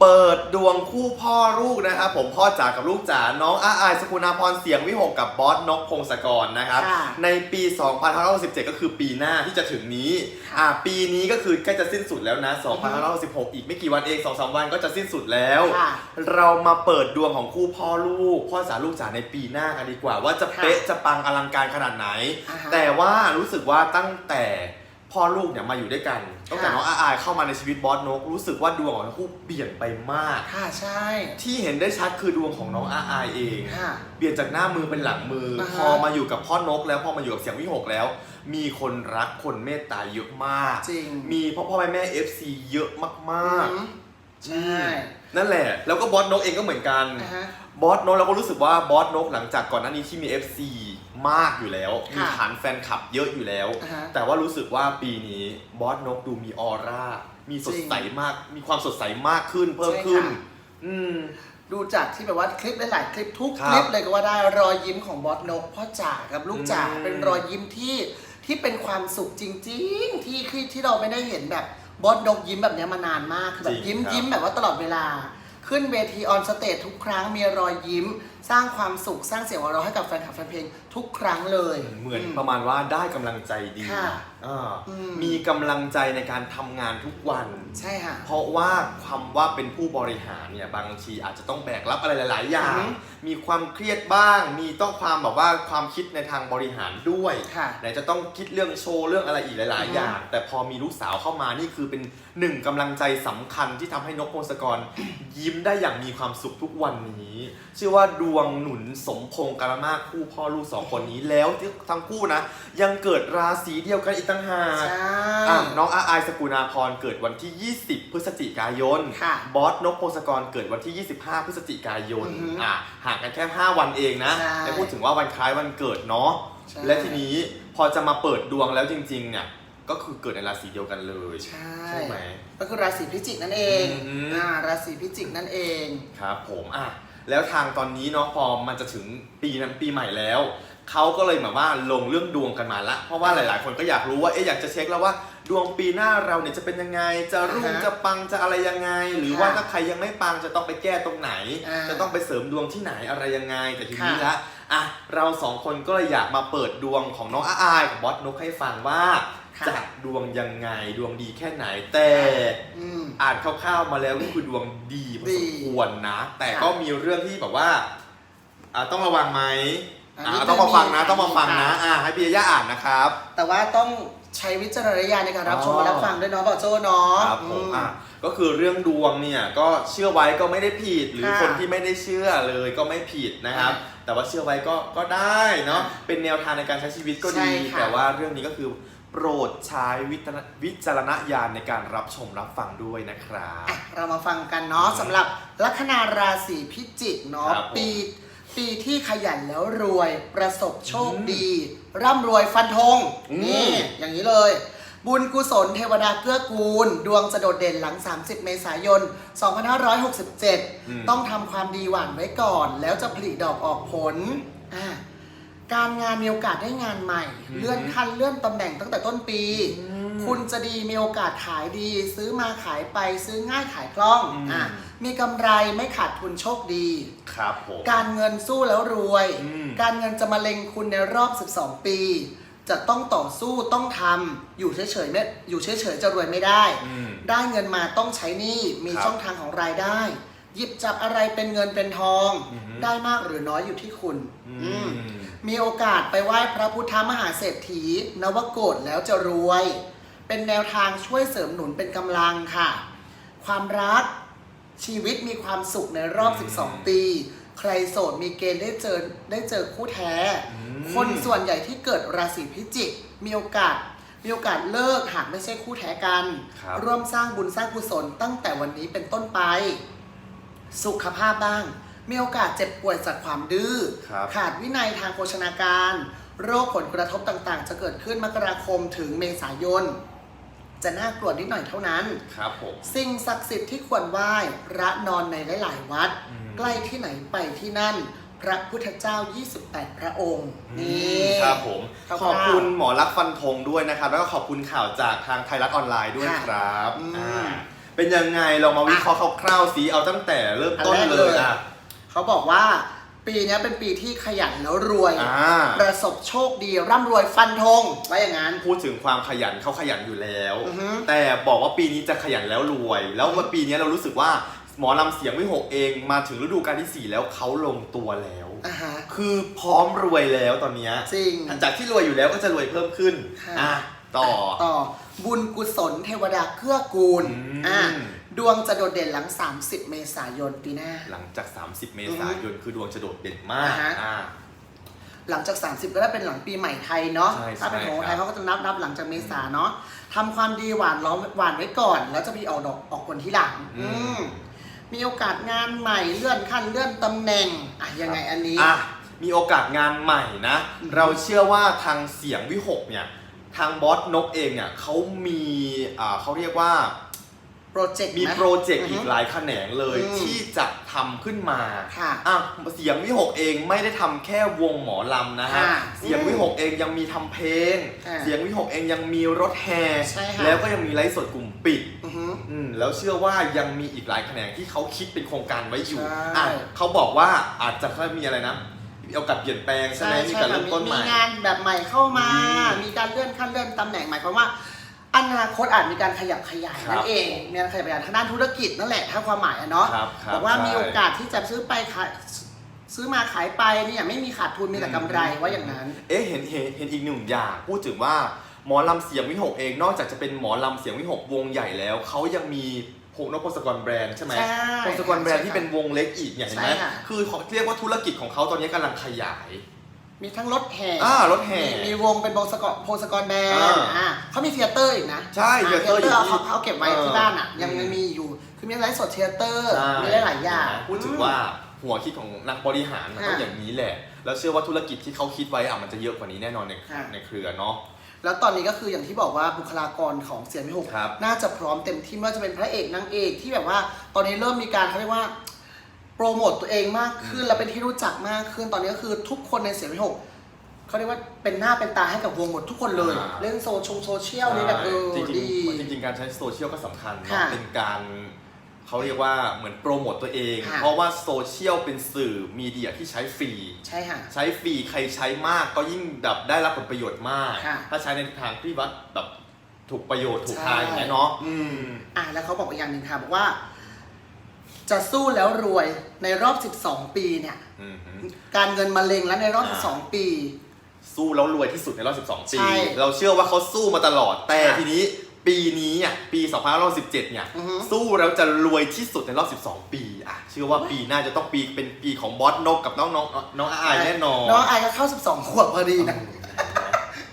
เปิดดวงคู่พ่อลูกนะครับผมพ่อจ๋ากับลูกจ๋าน้องอาอายสกุณาพรเสียงวิหกกับบอสนกพงศกรนะครับค่ะในปี2567ก็คือปีหน้าที่จะถึงนี้อ่าปีนี้ก็คือใกล้จะสิ้นสุดแล้วนะ2566อีกไม่กี่วันเอง2-3วันก็จะสิ้นสุดแล้ว ค่ะเรามาเปิดดวงของคู่พ่อลูก พ่อจ๋าลูกจ๋าในปีหน้ากันดีกว่า ว่าจะค่ะเป๊ะจะปังอลังการขนาดไหน อ่าฮะ แต่ว่ารู้สึกว่าตั้งแต่ พ่อลูกเนี่ยมาอยู่ด้วยกันตั้งแต่ค่ะน้องอาอายเข้ามาในชีวิตบอสนก รู้สึกว่าดวงของทั้งคู่เปลี่ยนไปมาก ค่ะใช่ ที่เห็นได้ชัดคือดวงของน้องอาอายเอง ค่ะ เปลี่ยนจากหน้ามือเป็นหลังมืออ่าฮะ พอมาอยู่กับพ่อนก แล้วพอมาอยู่กับเสียงวิหกแล้ว มีคนรักคนเมตตาเยอะมาก จริง มีพ่อพ่อแม่แม่ FC เยอะมากอืมๆใช่ นั่นแหละ แล้วก็บอสนกเองก็เหมือนกัน อ่าฮะ บอสนกเราก็รู้สึกว่าบอสนกหลังจากก่อนหน้านี้ที่มี FC มากอยู่แล้วค่ะมีฐานแฟนคลับเยอะอยู่แล้ว อ่าฮะแต่ว่ารู้สึกว่าปีนี้บอสนกดูมีออร่า มีสดใสมาก มีความสดใสมากขึ้นเพิ่มขึ้น ใช่ค่ะ อืม ดูจากที่แบบว่าคลิปหลายๆคลิปทุกครับคลิปเลยก็ว่าได้รอยยิ้มของบอสนกพ่อจ๋ากับลูกจ๋าอืมเป็นรอยยิ้มที่ที่เป็นความสุขจริง ๆ ที่ที่ที่เราไม่ได้เห็นแบบบอสนกยิ้มแบบเนี้ยมานานมากคือแบบยิ้มยิ้มแบบว่าตลอดเวลา ขึ้นเวทีออนสเตจทุกครั้งมีรอยยิ้มสร้างความสุขสร้างเสียงหัวเราะให้กับแฟนคลับแฟนเพลงทุกครั้งเลย เหมือนประมาณว่าได้กำลังใจดีค่ะอ่าอืม มีกำลังใจในการทำงานทุกวัน ใช่ค่ะ เพราะว่าความว่าเป็นผู้บริหารเนี่ยบางทีอาจจะต้องแบกรับอะไรหลาย ๆ อย่าอืงอฮึมีความเครียดบ้าง มีต้องความแบบว่าความคิดในทางบริหารด้วยค่ะไหนจะต้องคิดเรื่องโชว์เรื่องอะไรอีกหลาย อือฮึ ๆ อย่าง แต่พอมีลูกสาวเข้ามานี่คือเป็นหนึ่งกำลังใจสำคัญที่ทำให้นกพงศกร ยิ้มได้อย่างมีความสุขทุกวันนี้ชื่อว่าดวงหนุนสมพงษ์การมากคู่พ่อลูกสองคนนี้แล้วทั้งคู่นะ ยังเกิดราศีเดียวกันอีกต่างหากใช่อะน้องอาอายสกุณาพรเกิดวันที่ 20 พฤศจิกายน ค่ะบอสนกพงศกรเกิดวันที่ 25 พฤศจิกายนอือฮึอะห่างกันแค่ 5 วันเองนะใช่ไม่พูดถึงว่าวันคล้ายวันเกิดเนาะใช่ และทีนี้พอจะมาเปิดดวงแล้วจริงๆเนี่ยก็คือเกิดในราศีเดียวกันเลยใช่ใช่ไหม ก็คือราศีพิจิกนั่นเองอืม อ่าราศีพิจิกนั่นเอง ครับผมอะ แล้วทางตอนนี้เนาะพอมันจะถึงปีนั้นปีใหม่แล้วเขาก็เลยแบบว่าลงเรื่องดวงกันมาละ เพราะว่าหลาย ๆ คนก็อยากรู้ว่าเอ๊ะอยากจะเช็คแล้วว่าดวงปีหน้าเราเนี่ยจะเป็นยังไง จะรุ่งอ่าฮะจะปังจะอะไรยังไง หรือค่ะว่าถ้าใครยังไม่ปังจะต้องไปแก้ตรงไหนอ่าจะต้องไปเสริมดวงที่ไหนอะไรยังไงแต่ทีนี้ค่ะละอะเราสองคนก็เลยอยากมาเปิดดวงของน้องอาอายกับบอสนกให้ฟังว่าค่ะ จะดวงยังไงดวงดีแค่ไหนแต่อืม อ่านคร่าวๆมาแล้วก็คือดวงดีพอสมควรนะ แต่ค่ะก็มีเรื่องที่แบบว่าอ่าต้องระวังไหมอันอ่านี้ต้องมาฟังนะมีต้องมาฟังนะ ค่ะ อ่าให้พี่ย่าอ่านนะครับ แต่ว่าต้องใช้วิจารณญาณในการรับชมอ๋อ และรับฟังด้วยเนาะบอกโจ้เนาะครับผมอืม อะก็คือเรื่องดวงเนี่ยก็เชื่อไว้ก็ไม่ได้ผิดหรือค่ะคนที่ไม่ได้เชื่อเลยก็ไม่ผิดนะครับ แต่ว่าเชื่อไว้ก็ก็ได้เนาะค่ะเป็นแนวทางในการใช้ชีวิตก็ใช่ดีค่ะแต่ว่าเรื่องนี้ก็คือ โปรดใช้วิจารณวิจารณญาณในการรับชมรับฟังด้วยนะครับ อะเรามาฟังกันเนาะสำหรับลัคนาราศีพิจิกเนาะครับผมปีปีที่ขยันแล้วรวยประสบโชคอืมดี ร่ำรวยฟันธงอืม นี่อย่างนี้เลย บุญกุศลเทวดาเกื้อกูล ดวงจะโดดเด่นหลัง 30 เมษายน 2567 ต้องทำความดีหวานไว้ก่อน แล้วจะผลิดอกออกผลอะ การงานมีโอกาสได้งานใหม่อืมเลื่อนขั้นเลื่อนตำแหน่งตั้งแต่ต้นปีอืมคุณจะดีมีโอกาสขายดี ซื้อมาขายไปซื้อง่ายขายคล่องอืมอะมีกำไรไม่ขาดทุนโชคดี ครับผมการเงินสู้แล้วรวยอืมการเงินจะมาเล็งคุณในรอบ 12 ปี จะต้องต่อสู้ต้องทำอยู่เฉยๆไม่อยู่เฉยๆจะรวยไม่ได้อืมได้เงินมาต้องใช้หนี้มีครับช่องทางของรายได้ หยิบจับอะไรเป็นเงินเป็นทองอือฮึได้มากหรือน้อยอยู่ที่คุณ อือื มมมีโอกาสไปไหว้พระพุทธมหาเศรษฐี นวโกฏแล้วจะรวย เป็นแนวทางช่วยเสริมหนุนเป็นกำลังค่ะ ความรักชีวิตมีความสุขในรอบอืม12 ปี ใครโสดมีเกณฑ์ได้เจอได้เจอคู่แท้อืมคนส่วนใหญ่ที่เกิดราศีพิจิก มีโอกาสมีโอกาสเลิกหากไม่ใช่คู่แท้กันครับร่วมสร้างบุญสร้างกุศลตั้งแต่วันนี้เป็นต้นไป สุขภาพบ้าง มีโอกาสเจ็บป่วยจากความดื้อ ครับขาดวินัยทางโภชนาการ โรคผลกระทบต่างๆ จะเกิดขึ้นมกราคมถึงเมษายน จะน่ากลัวนิดหน่อยเท่านั้น ครับผม สิ่งศักดิ์สิทธิ์ที่ควรไหว้ระนอนในหลายๆวัด อืม ใกล้ที่ไหนไปที่นั่น พระพุทธเจ้า 28 พระองค์ นี่ ครับผม คร่าวๆขอบคุณหมอรักษณ์ฟันธงด้วยนะครับ แล้วก็ขอบคุณข่าวจากทางไทยรัฐออนไลน์ด้วยค่ะครับอืมอ่าไปเป็นยังไงเรามาวิเคราะห์คร่าวๆสิเอาตั้งแต่เริ่มต้นอันแรกเลเลยยอะ เขาบอกว่าปีเนี้ยเป็นปีที่ขยันแล้วรวย อ่า ประสบโชคดีร่ำรวยฟันธงไว้อย่างนั้น พูดถึงความขยันเขาขยันอยู่แล้ว อือฮึแต่บอกว่าปีนี้จะขยันแล้วรวย แล้วว่าปีนี้เรารู้สึกว่าหมอลำเสียงวิหกเองมาถึงฤดูกาลที่4แล้วเขาลงตัวแล้ว อ่าฮะคือพร้อมรวยแล้วตอนเนี้ยจริง จากที่รวยอยู่แล้วก็จะรวยเพิ่มขึ้นค่ะ อะต่อ ต่อบุญกุศลเทวดาเกื้อกูลอืม อ่า ดวงจะโดดเด่นหลัง 30 เมษายนปีหน้า หลังจาก 30 เมษายนคือดวงจะโดดเด่นมากอ่าฮะ อ่า หลังจาก 30 ก็ได้เป็นหลังปีใหม่ไทยเนาะ ใช่ถ้าเป็นของใช่ไทยครับ เขาก็จะนับนับหลังจากเมษาเนาะทำความดีหวานล้อมหวานไว้ก่อน แล้วจะมีออกดอกออกผลที่หลัง อืม อืม มีโอกาสงานใหม่เลื่อนขั้นเลื่อนตำแหน่ง อะยังไงอันนี้ อะมีโอกาสงานใหม่นะ อืม เราเชื่อว่าทางเสียงวิหกเนี่ย ทางบอสนกเองเนี่ยเขามีอ่าเขาเรียกว่า โปรเจกต์มีไหโปรเจกต์ฮึอีกหลายแขนงเลยอืมที่จะทำขึ้นมาค่ะอะเสียงวิหกเองไม่ได้ทำแค่วงหมอลำนะฮะ ค่ะเสียงวิหกเองยังมีทำเพลงค่ะเสียงวิหกเองยังมีรถแห่ใช่ค่ะ แล้วก็ยังมีไลฟ์สดกลุ่มปิด อือฮึ อืมแล้วเชื่อว่ายังมีอีกหลายแขนงที่เขาคิดเป็นโครงการไว้อยู่ใช่ อะเขาบอกว่าอาจจะค่อยมีอะไรนะมีโอกาสเปลี่ยนแปลงใช่ไหมมีการค่ะเริ่มต้นใหมีม่ งานแบบใหม่เข้ามา อืมมีการเลื่อนขั้นเลื่อนตำแหน่งหมายความว่า อนาคตอาจมีการขยับขยายครับนั่นเองมีการขยับขยายทางด้านธุรกิจนั่นแหละถ้าความหมายอะเนาะครับครับบอกว่าใช่มีโอกาสที่จะซื้อไปขายซื้อมาขายไปเนี่ยไม่มีขาดทุนมีแต่กำไรว่าอย่างนั้น เอ๊ะเห็นเห็นเห็นอีกหนึ่งอย่าง พูดถึงว่าหมอลำเสียงวิหกเองนอกจากจะเป็นหมอลำเสียงวิหกวงใหญ่แล้ว เขายังมีพงนพพงศกรแบรนด์ใช่ไหมใช่พงศกรแบรนด์ที่เป็นวงเล็กอีกเนี่ยเห็นไหมใช่ค่ะ คือเขาเรียกว่าธุรกิจของเขาตอนนี้กำลังขยาย มีทั้งรถแห่อ่ารถแห่ มีมีวงเป็นวงสกอพงศกรแบรนอ่าด์อ่าเขามีเทยเตอร์อีกนะใช่อ่าเทยเตอร์อยู่เขาที่เขาเก็บไว้ที่บ้านอะ ยังอืม ยังมีอยู่ คือมีไลฟ์สดเทยเตอร์ใช่มีหลายๆอย่าง พูดถึงว่าหัวคิดของนักบริหารมันต้องค่ะอย่างนี้แหละ แล้วเชื่อว่าธุรกิจที่เขาคิดไว้อะมันจะเยอะกว่านี้แน่นอนในค่ะ ในเครือเนาะ แล้วตอนนี้ก็คืออย่างที่บอกว่าบุคลากรของเสียงพิหกครับน่าจะพร้อมเต็มที่ไม่ว่าจะเป็นพระเอกนางเอกที่แบบว่า ตอนนี้เริ่มมีการเขาเรียกว่า โปรโมตตัวเองมากขึ้นและเป็นที่รู้จักมากขึ้นตอนนี้ก็คือทุกคนในเสียงพิหกเขาเรียกว่าเป็นหน้าเป็นตาให้กับวงหมดทุกคนเลย อ่า เล่นโซชงโซเชียลนี่แบบเออจริงดี ๆจริงๆ การใช้โซเชียลก็สำคัญเนาะค่ะเป็นการเขาเรียกว่าเหมือนโปรโมตตัวเอง ค่ะ เพราะว่าโซเชียลเป็นสื่อมีเดียที่ใช้ฟรี ใช่ค่ะ ใช้ฟรีใครใช้มากก็ยิ่งแบบได้รับผลประโยชน์มาก ค่ะถ้าใช้ในทางที่ว่าแบบถูกประโยชน์ถูกใช่ทางอย่างเงี้ยเนาะอืม อะแล้วเขาบอกอีกอย่างหนึ่งค่ะบอกว่า จะสู้แล้วรวยในรอบ 12 ปีเนี่ย อืมฮึการเงินมาเล็งแล้วในรอบอ่า12 ปี สู้แล้วรวยที่สุดในรอบ 12 ปี ใช่เราเชื่อว่าเขาสู้มาตลอด แต่ค่ะทีนี้ปีนี้อะปี2517เนี่ย อือฮึ สู้แล้วจะรวยที่สุดในรอบ 12 ปีอะเชื่อว่าปีหน้าจะต้องปีเป็นปีของบอสนกกับน้องน้องน้องอายแน่นอนน้องไอายก็เข้า 12 ขวบพอดีนะ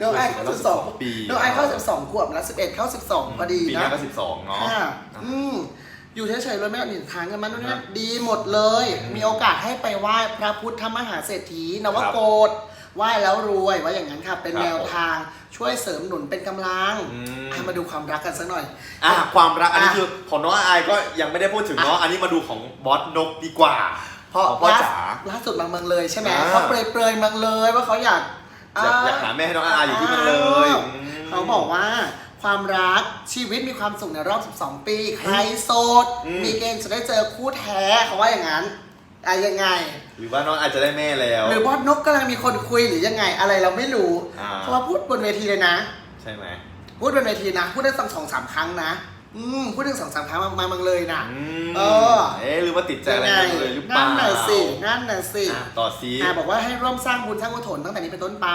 น้องไอายเข้ารอบ12 ปี12น้องไอายเข้า 12 ขวบแล้ว11 เข้า 12 พอดีปีหน้านะก็12เนาะค่ะอืม อยู่เฉยๆเลยไม่เอาหนีทางกันมันนู่นนี่ดีหมดเลยอืมมีโอกาสให้ไปไหว้พระพุทธมหาเศรษฐีนวโกฏไหว้แล้วรวยว่าอย่างนั้นค่ะเป็นครับแนวทางช่วยเสริมหนุนเป็นกำลังอืมอะมาดูความรักกันสักหน่อย อะความรักอันนี้อะคือของน้องอายก็ยังไม่ได้พูดถึงเนาะอันนี้มาดูของบอสนกดีกว่าเพราะของพ่อล่าจ๋าล่าสุดบางเมืองเลยใช่ไหมอ่าเขาเปรยเปรยๆบางเลยว่าเขาอยากอยากอยากหาแม่ให้น้องอายอยู่ที่มันเลยอืมเขาบอกว่า ความรักชีวิตมีความสุขในรอบ 12 ปี ใครโสด อืม มีเกณฑ์จะได้เจอคู่แท้เขาว่าอย่างนั้นอะยังไง หรือว่าน้องอายจะได้แม่แล้ว หรือบอสนกกำลังมีคนคุยหรือยังไงอะไรเราไม่รู้ อ่า เพราะว่าพูดบนเวทีเลยนะ ใช่ไหมพูดบนเวทีนะ พูดได้สองสองสามครั้งนะ อืมพูดถึงสองสามครั้งมามาเมืองเลยนะอืมเออ เอ๊ะหรือว่าติดใจอะไรยังไงกันเลยหรือเปล่านั่นน่ะสินั่นน่ะสิอะต่อซี อ่าบอกว่าให้ร่วมสร้างบุญสร้างกุศลตั้งแต่นี้เป็นต้นไป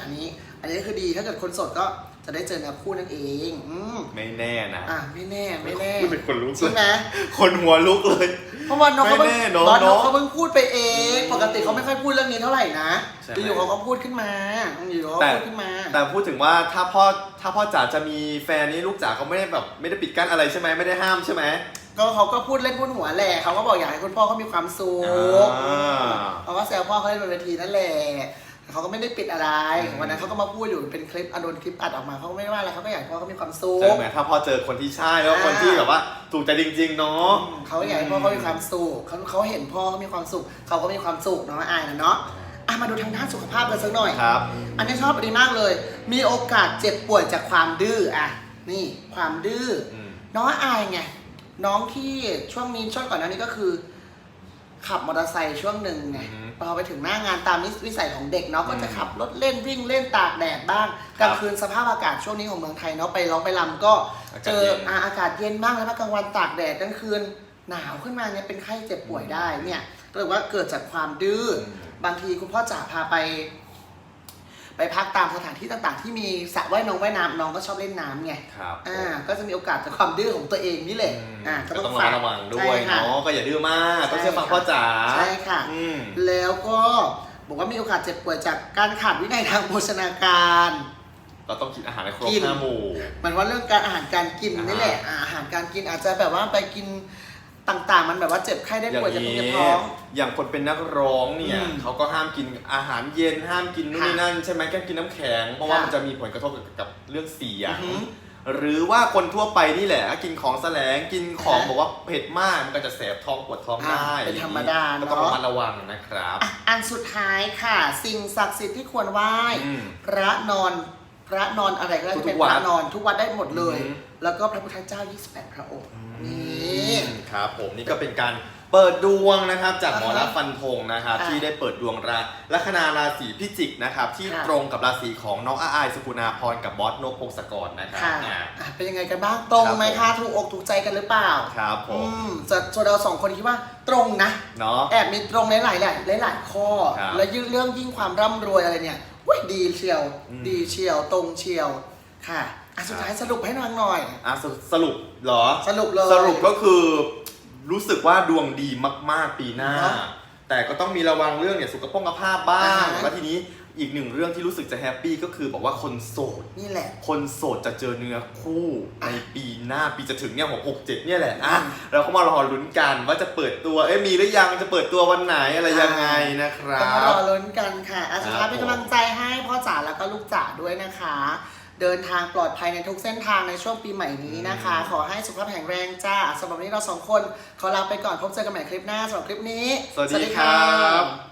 อันนี้ อันนี้ก็คือดีถ้าเกิดคนโสดก็ จะได้เจอเนื้อคู่นั่นเองอืมไม่แน่นะอ่าไม่แน่ไม่แน่พูดเป็นคนลุกใช่ไหมคนหัวลุกเลย เพราะว่าน้องเขาเพิ่งไม่แน่เนอะบอสน้องเนอะเขาเพิ่งพูดไปเองอืมปกติเขาไม่ค่อยพูดเรื่องนี้เท่าไหร่นะใช่ไหมอยู่ๆเขาก็พูดขึ้นมาอยู่ๆเขาแต่พูดขึ้นมา แต่พูดถึงว่าถ้าพ่อถ้าพ่อจ๋าจะมีแฟนนี้ลูกจ๋าเขาไม่ได้แบบไม่ได้ปิดกั้นอะไรใช่ไหมไม่ได้ห้ามใช่ไหมก็เขาก็พูดเล่นพูดหัวแหละเขาก็บอกอยากให้คุณพ่อเขามีความสุขอ่าเขาก็แซวพ่อเขาเล่นบนเวทีนั่นแหละแต่ เขาก็ไม่ได้ปิดอะไรอืมวันนั้นเขาก็มาพูดอยู่เป็นคลิปอะโดนคลิปอัดออกมาเขาก็ไม่ได้ว่าอะไรเขาก็อยากให้พ่อเขามีความสุขใช่ไหมถ้าพ่อเจอคนที่ใช่แล้วอ่าคนที่แบบว่าถูกใจจริง ๆ เนาะเขาอยากให้พ่อเขามีความสุขเขาเขาเห็นพ่อเขามีความสุขเขาก็มีความสุขเนาะอายนะเนาะอะมาดูทางด้านสุขภาพกันสักหน่อยครับ อันนี้ชอบอันนี้มากเลย มีโอกาสเจ็บป่วยจากความดื้ออะนี่ความดื้ออืมน้องอายไงน้องที่ช่วงนี้ช่วงก่อนหน้านี้ก็คือ ขับมอเตอร์ไซค์ช่วงหนึ่งไงอือฮึพอไปถึงหน้างานตามนิวิสัยของเด็กเนาะก็จะอืมขับรถเล่นวิ่งเล่นตากแดดบ้างคกรับลางคืนสภาพอากาศช่วงนี้ของเมืองไทยเนาะไปร้องไปรำก็อากาศเจอเย็น อาอากาศเย็นบ้างแล้วกลางวันตากแดดกลางคืนหนาวขึ้นมาเนี่ยเป็นไข้เจ็บป่วยได้เนี่ยก็เลยว่าเกิดจากความดื้ออมบางทีคุณพ่อจ๋าพาไป ไปพักตามสถานที่ต่างๆ ที่มีสระว่ายน้องว่ายน้ำน้องก็ชอบเล่นน้ำไงครับอ่าก็จะมีโอกาสจากความดื้อของตัวเองนี่แหละอืมอ่าก็ต้องระมัดระวังด้วยใช่ค่ะเนาะก็อย่าดื้อมากต้องเชื่อฟังใช่ค่ะพ่อจ๋าใช่ค่ะอืมแล้วก็บอกว่ามีโอกาสเจ็บป่วยจากการขาดวินัยทางโภชนาการก็ต้องกินอาหารให้ครบกินห้าหมู่หมันว่าเรื่องการอาหารการกินอ่านี่นี่แหละอ่าอาหารการกินอาจจะแบบว่าไปกิน ต่างๆ มันแบบว่าเจ็บไข้ได้อย่างป่วยจะเป็นนี้กระท้อง อย่างคนเป็นนักร้องเนี่ยอืมเขาก็ห้ามกินอาหารเย็นห้ามกินนู่นนี่ค่ะนั่นใช่ไหมแค่กินน้ำแข็งเพราะว่าค่ะมันจะมีผลกระทบกับเรื่องเสียอืงอหือหรือว่าคนทั่วไปนี่แหละกินของแสลงกินของอ่าบอกว่าเผ็ดมากมันก็จะแสบท้องปวดท้องอ่าได้เป็นธรรมดาก็ต้องเนอะระมัดระวังนะครับ อะอันสุดท้ายค่ะ สิ่งศักดิ์สิทธิ์ที่ควรไหว้ อืม พระนอนพ ระนอนอะไรก็ได้ทุกที่เป็นวัดพระนอนทุกวัดได้หมดเลย อืมแล้วก็พระพุทธเจ้า 28 พระองค์นี่ครับผมนี่ก็เป็นการ เปิดดวงนะครับจากหมออ่าฮะรักฟันธงนะครับค่ะที่ได้เปิดดวงราลัคนาราศีพิจิกนะครับที่ค่ะ ตรงกับราศีของน้องอาอายสุกุณาพรกับบอสนกพงศกรนะครับค่ะอ่า อะเป็นยังไงกันบ้างตรงไหมครัคะบผม ถูกอกถูกใจกันหรือเปล่าครับผอืมมจะส่วนเราสองคนคิดว่าตรงนะ เนาะ แอบมีตรงหลายๆหลายหลายๆข้อ ครับแล้วยิ่งเรื่องยิ่งความร่ำรวยอะไรเนี่ยอุ้ยดีเชียว อืม ดีเชียว ตรงเชียว ค่ะอะสุดท้ายสรุปให้นางหน่อย อะสรุปสรุปเหรอ สรุปเลย สรุปก็คือ รู้สึกว่าดวงดีมาก ๆ ปีหน้าเนอะแต่ก็ต้องมีระวังเรื่องเนี่ยสุขภาพบ้างอ่าฮะแล้วทีนี้อีกหนึ่งเรื่องที่รู้สึกจะแฮปปี้ก็คือบอกว่าคนโสด นี่แหละ คนโสดจะเจอเนื้อคู่ในอะปีหน้าปีจะถึงเนี่ยหกหกเจ็ดเนี่ยแหละอะอืมเราก็มารอลุ้นกันว่าจะเปิดตัวเอ๊ะมีหรือยังจะเปิดตัววันไหนอะไรยังไงนะครัก็มารบ อลุ้นกันค่ะอาสุดท้ายครับเป็นกำลังใจให้พ่อจ๋าแล้วก็ลูกจ๋าด้วยนะคะ เดินทางปลอดภัยในทุกเส้นทางในช่วงปีใหม่นี้นะคะอืมขอให้สุขภาพแข็งแรงจ้าสำหรับวันนี้เราสองคนขอลาไปก่อนพบเจอกันใหม่คลิปหน้าสำหรับคลิปนี้ สวัสดีครับ